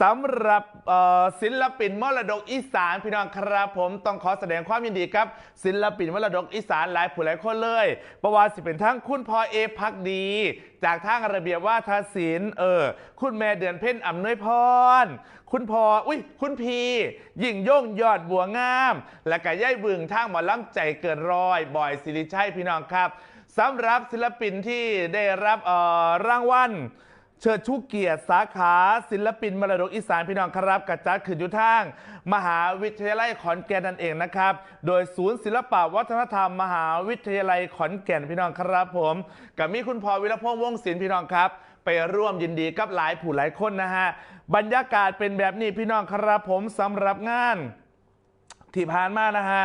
สำหรับศิลปินมรดกอีสานพี่น้องครับผมต้องขอแสดงความยินดีครับ ศิลปินมรดกอีสานหลายผู้หลายคนเลยประวัติสิเป็นทั้งคุณพ่อเอพักดี จากทางระเบียบว่าทศิลป์เออคุณแม่เดือนเพ่นอำนวยพร คุณพ่ออุ้ยคุณพียิ่งย่งยอดบัวงาม และก็ย่ายบึงทางหมอลำใจเกินร้อยบอยสิริชัยพี่น้องครับสำหรับศิลปินที่ได้รับรางวัล เชิดชูเกียรติสาขาศิลปินมรดกอีสานพี่น้องครับกระจัดขึ้นอยู่าง มหาวิทยาลัยขอนแก่นนั่นเองนะครับ โดยศูนย์ศิลปวัฒนธรรม มหาวิทยาลัยขอนแก่นพี่น้องครับผมกับมีคุณพอวิรพงษ์วงศิลป์พี่น้องครับ ไปร่วมยินดีกับหลายผู้หลายคนนะฮะบรรยากาศเป็นแบบนี้พี่น้องครับผมสำหรับงานที่ผ่านมานะฮะ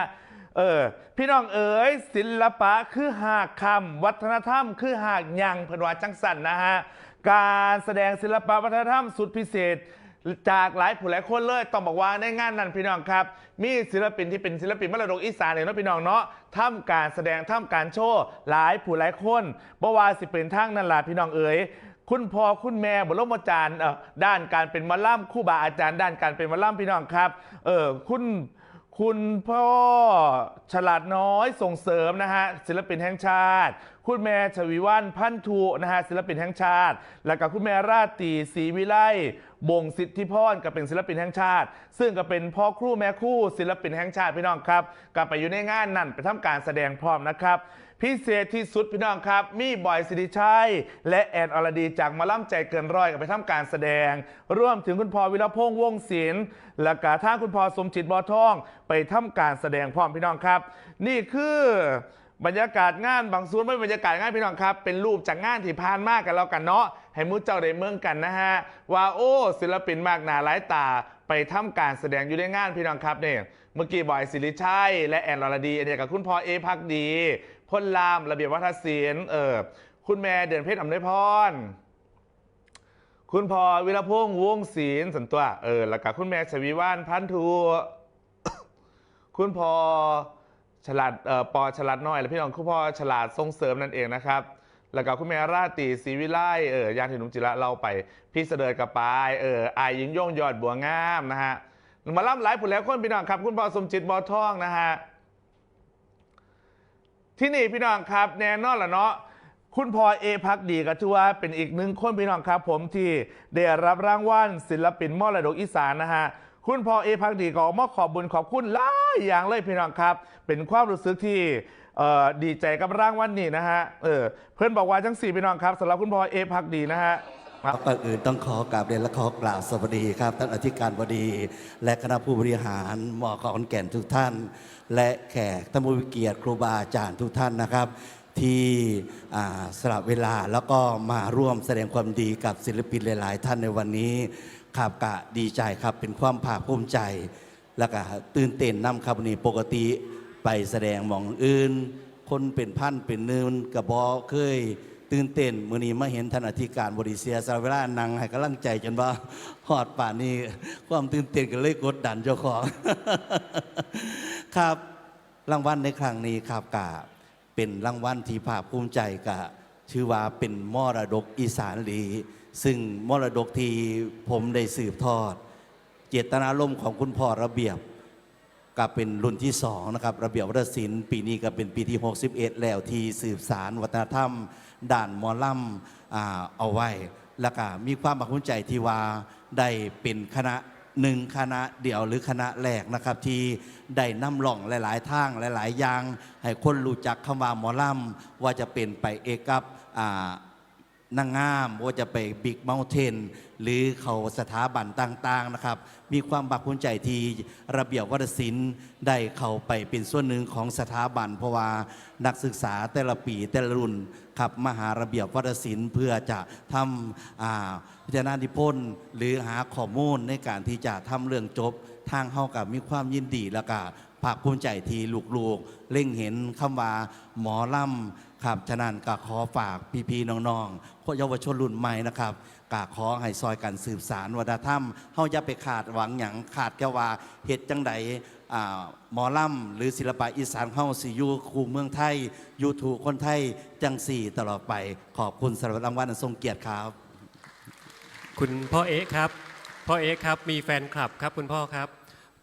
เออพี่น้องเอ๋ยศิลปะคือหากคำวัฒนธรรม คือหากยังเพิ่นว่าจังสันนะฮะ การแสดงศิลปะวัฒนธรรมสุดพิเศษ จากหลายผู้หลายคนเลยต้องบอกว่าในงานนั้นพี่น้องครับ มีศิลปินที่เป็นศิลปินมรดกอีสานเนี่ยเนาะพี่น้องเนาะทำการแสดงทำการโชว์หลายผู้หลายคนบ่ว่าสิเป็นทั้งนั่นล่ะพี่น้องเอ๋ยคุณพ่อคุณแม่บุรมอาจารย์ด้านการเป็นมะล่ำคู่บาอาจารย์ ด้านการเป็นมะล่ำพี่น้องครับเออคุณ คุณพ่อฉลาดน้อยส่งเสริมนะฮะศิลปินแห่งชาติ คุณแม่ชวีวันพันธุนะฮะศิลปินแห่งชาติ แล้วก็คุณแม่ราตรีศรีวิไลบงสิทธิพรก็เป็นศิลปินแห่งชาติ ซึ่งก็เป็นพ่อครูแม่คู่ศิลปินแห่งชาติพี่น้องครับก็ไปอยู่ในงานนั่นไปทำการแสดงพร้อมนะครับ พิเศษที่สุดพี่น้องครับ มีบอยสิริชัย และแอนอรดีจากมาล่ำใจเกินร้อยกับไปทำการแสดง ร่วมถึงคุณพ่อวิรพงษ์วงศิลป์และกาท่าคุณพ่อสมจิตบอทอง ไปทำการแสดงพร้อมพี่น้องครับ นี่คือบรรยากาศงานบางส่วนไม่บรรยากาศงานพี่น้องครับ เป็นรูปจากงานที่ผ่านมากกันแล้วกันเนาะให้มุดเจ้าได้เมืองกันนะฮะว่าโอ้ศิลปินมากหนาหลายตา ไปทำการแสดงอยู่ในงานพี่น้องครับเนี่ยเมื่อกี้บอยสิริชัยและแอนอรดีอันเดียกับคุณพ่อเอพักดีพลลามระเบียบวัฒนศิลป์เออคุณแม่เดือนเพชรอำนวยพรคุณพ่อวิรพงษ์วงศิลป์สันตัวเออแล้วก็คุณแม่ชวีว่านพันธุคุณพ่อฉลาดเอ่อปอฉลาดน้อยและพี่น้องคุณพ่อฉลาดส่งเสริมนั่นเองนะครับ แล้วก็คุณแม่ราตีศรีวิไลเออยานถินุจิระเราไปพี่เสดยกับปายเอออายยิงย่งยอดบัวงามนะฮะมาล่ำหลายผุแล้วคนพี่น้องครับ คุณพ่อสมจิตบอทองนะฮะที่นี่พี่น้องครับ แน่นอนละเนาะคุณพลอยเอพักดีก็ถือว่าเป็นอีกหนึ่งคนพี่น้องครับ ผมที่ได้รับรางวัลศิลปินมรดกอีสานนะฮะ คุณพลอเอพักดีก็ออกมาขอบบุญขอบคุณหลายอย่างเลยพี่น้องครับ เป็นความรู้สึกที่ดีใจกับร่างวัลนี้นะฮะเออเพื่อนบอกว่าทั้งสี่พี่น้องครับสำหรับคุณพลอเอพักดีนะฮะก่อนอื่นต้องขอกราบเรียนและขอกล่าวสวัสดีครับ ท่านอธิการบดี และคณะผู้บริหารมอขอนแก่นทุกท่าน และแขกท่านผู้มีเกียรติครูบาอาจารย์ทุกท่านนะครับ ที่สละเวลาแล้วก็มาร่วมแสดงความดีกับศิลปินหลาย ๆ ท่านในวันนี้ ครับกะดีใจครับ เป็นความภาคภูมิใจ แล้วก็ตื่นเต้นนำครับนนี้ปกติไปแสดงมองอื่น คนเป็นพันเป็นหนืนกับบอเคย ตื่นเต้นมื่อนี้มาเห็นท่านอธิการบริเซียสาเวลานังให้กำลังใจจนว่าหอดป่านนี้ความตื่นเต้นก็เลยกดดันเจ้าของครับรางวัลในครั้งนี้ครับกะเป็นรางวัลที่ภาคภูมิใจกะ ชื่อว่าเป็นมรดกอีสานหลีซึ่งมรดกที่ผมได้สืบทอด เจตนารมณ์ของคุณพ่อระเบียบก็เป็นรุ่นที่สองนะครับ ระเบียบวัฒนศิลป์ปีนี้ก็เป็นปีที่ 61 แล้วที่สืบสารวัฒนธรรม ด่านมอล่ำอ่าเอาไว้ แล้วก็มีความภาคภูมิใจที่ว่าได้เป็นคณะ หนึ่งคณะเดี่ยวหรือคณะแหลกนะครับ ที่ได้นำหล่องหลาย ๆ ทางหลาย ๆ อย่าง ให้คนรู้จักคำว่าหมอล่ำว่าจะเป็นไปเอกับอ่า นางงามว่าจะไปบิ๊กเม t เทนหรือเขาสถาบันต่างๆนะครับ มีความบักภูมิใจที่ระเบียบวัฒนศิลป์ได้เข้าไปเป็นส่วนหนึ่งของสถาบัน เพราะว่านักศึกษาแต่ละปีแต่ละรุ่นครับมาหาระเบียบวัฒนศิลป์เพื่อจะทำอ่าพิจารณานิพนธ์หรือหาข้อมูลในการที่จะทำเรื่องจบทางเฮากับมีความยินดีแล้วก็ภาคภูมิใจที่ลูกๆเล่งเห็นคำว่าหมอล่ำ ครับฉะนั้นก็ขอฝากพี่ๆน้องๆคนเยาวชนรุ่นใหม่นะครับกาขอให้ซอยกันสืบสารวัฒนธรรมเฮาอย่าไปขาดหวังอย่งขาดแค่ว่าเหตุจังใดอ่หมอล่ำหรือศิลปะอีสานเฮาสิอยู่คู่เมืองไทยอยู่ถูกคนไทยจังสี่ตลอดไป ขอบคุณสำหรับรางวัลอันทรงเกียรติครับ คุณพ่อเอ๊ะครับพ่อเอ๊ครับมีแฟนคลับครับคุณพ่อครับ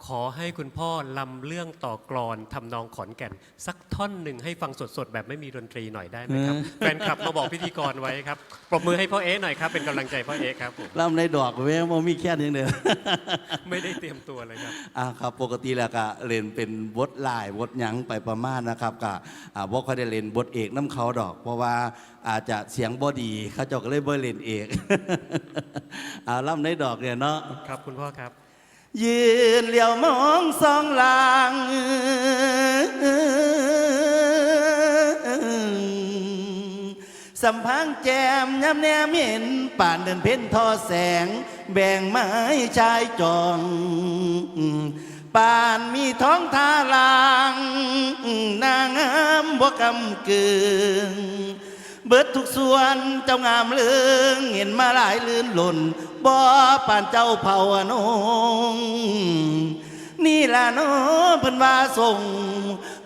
ขอให้คุณพ่อลำเรื่องต่อกรอนทำนองขอนแก่น สักท่อนหนึ่งให้ฟังสดๆ แบบไม่มีดนตรีหน่อยได้ไหมครับ แฟนคลับมาบอกพิธีกรไว้ครับปรบมือให้พ่อเอ๊หน่อยครับ เป็นกำลังใจพ่อเอ๊ครับผมล่ำในดอกเว้ยบ่มีแค่นี้เด้อไม่ได้เตรียมตัวเลยครับอ่าครับ ปกติแล้วก็เล่นเป็นบทลายบทหยังไปประมาณนะครับก็อ่าบ่ค่อยได้เล่นบทเอกน้ำเขาดอก เพราะว่าอาจจะเสียงบ่ดีเขาเจ้าก็เลยบ่เล่นเอกอ่าล่ำในดอกเนี่ยเนาะครับคุณพ่อครับ ยืนเหลียวมองสองหลัง สัมพังแจมย้ำแนมเห็นป่านเดินเพ่นทอแสง แบ่งไม้ชายจองป่านมีท้องทาลาง นางงามบ่กำกึ่ง เบิดทุกส่วนเจ้างามเลืองเห็นมาหลายลื่นหล่นบ่ป่านเจ้าเผาอนงนี่ล่ะเน้อเพิ่นว่าส่ง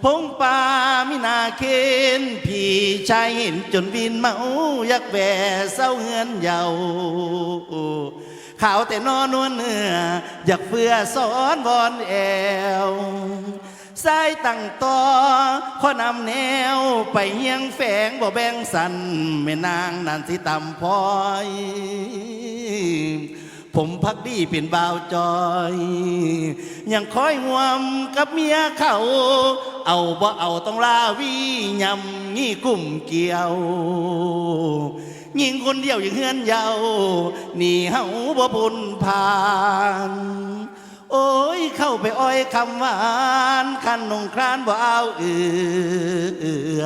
พงป่ามินาเคนพี่ชายเห็นจนวินเมาอยากแหวเศร้าเฮือนเยาขาวแต่นอนนวลเนื้ออยากเพื่อสอนวอนแอว สายตั้งต่อข้อนำแนวไปเฮียงแฝงบ่แบ่งสันแม่นางนันสิตำพอย ผมพักดีเป็นบ่าวจอย ยังคอยห่วมกับเมียเขา เอาบ่เอาต้องลาวียำงี้กุ้มเกี่ยวยิงคนเดียวอย่างเฮือนเยาหนี่เฮาบ่บุญผ่าน โอ้ยเข้าไปอ้อยคำหวานคันนงครานบ่เอาเอือ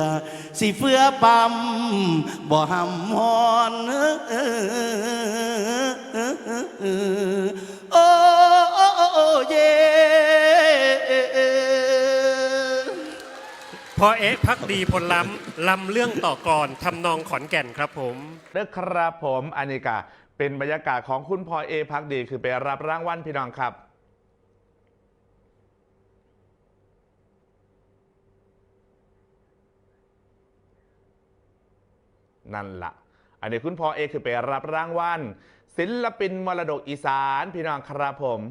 สิเฟือปั๊มบ่หำฮอนโอ้โอเยพอเอ๊พักดีพลล้ำลำเรื่องต่อกรอนทำนองขอนแก่นครับผมเด้อครับผมอันนี้ก็เป็นบรรยากาศของคุณพลอยเอพักดีคือไปรับรางวัลพี่น้องครับ นั่นละอันนี้คุณพอเอคือไปรับรางวัลศิลปินมรดกอีสานพี่น้องครับผม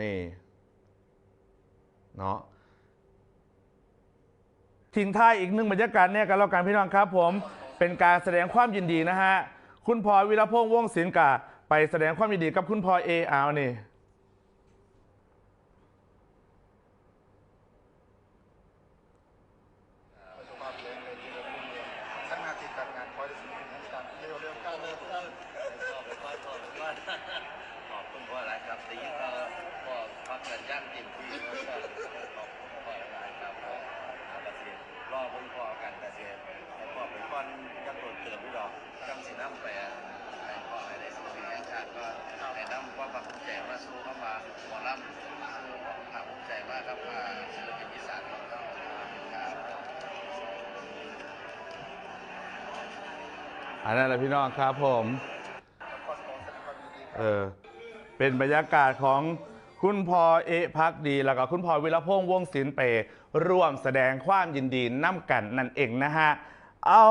นี่เนาะทิ้งท้ายอีกหนึ่งบรรยากาศเนี่ยกันแล้วกันพี่น้องครับผมเป็นการแสดงความยินดีนะฮะ คุณพลอยวิรพงษ์วงศิลป์กะไปแสดงความยินดีกับคุณพลอยเออานี่ ประสบความสำเร็จในที่เราพุ่งเรียนขั้นหน้าที่การงานคอยได้สิ่งที่ต่างๆเร็วเร็วก้าวเร็วก้าว ขอบคุณพ่อหลายครับตีก็พ่อพักกันย่างเต็มที่ขอบคุณพ่อหลายครับพ่ออาเกษตรรอคุณพ่อกันเกษตรให้พ่อเป็นก้อนยังโดดเติมพี่ดอกจังสีน้ำแปรให้พ่อให้ได้สิ่งแห่งชาติก็ให้น้ำความภาคภูมิใจมาสู้เข้ามาหมอลำสู้ภาคภูมิใจมาครับมาศิลปินอีสานของเรา อันนั้นแหละพี่น้องครับผม เออ เป็นบรรยากาศของคุณพอเอพักดี แล้วก็คุณพอวิรพงษ์วงศิลป์เปร่วมแสดงความยินดีน้ำกันนั่นเองนะฮะ เอา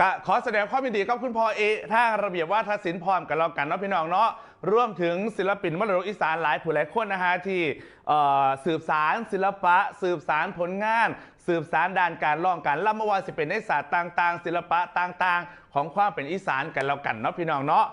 ก็ขอแสดงความยินดีกับคุณพ่อเอถ้าระเบียบว่าทศินพร้อมกันแล้วกันเนาะพี่น้องเนาะรวมถึงศิลปินมรดกอีสานหลายผู้หลายคนนะฮะที่สืบสารศิลปะ สืบสารผลงาน สืบสารด้านการร้องการล่ำมวานสิเป็นในศาสตร์ต่าง ๆ ศิลปะต่างๆ ของความเป็นอีสานกันแล้วกันเนาะพี่น้องเนาะ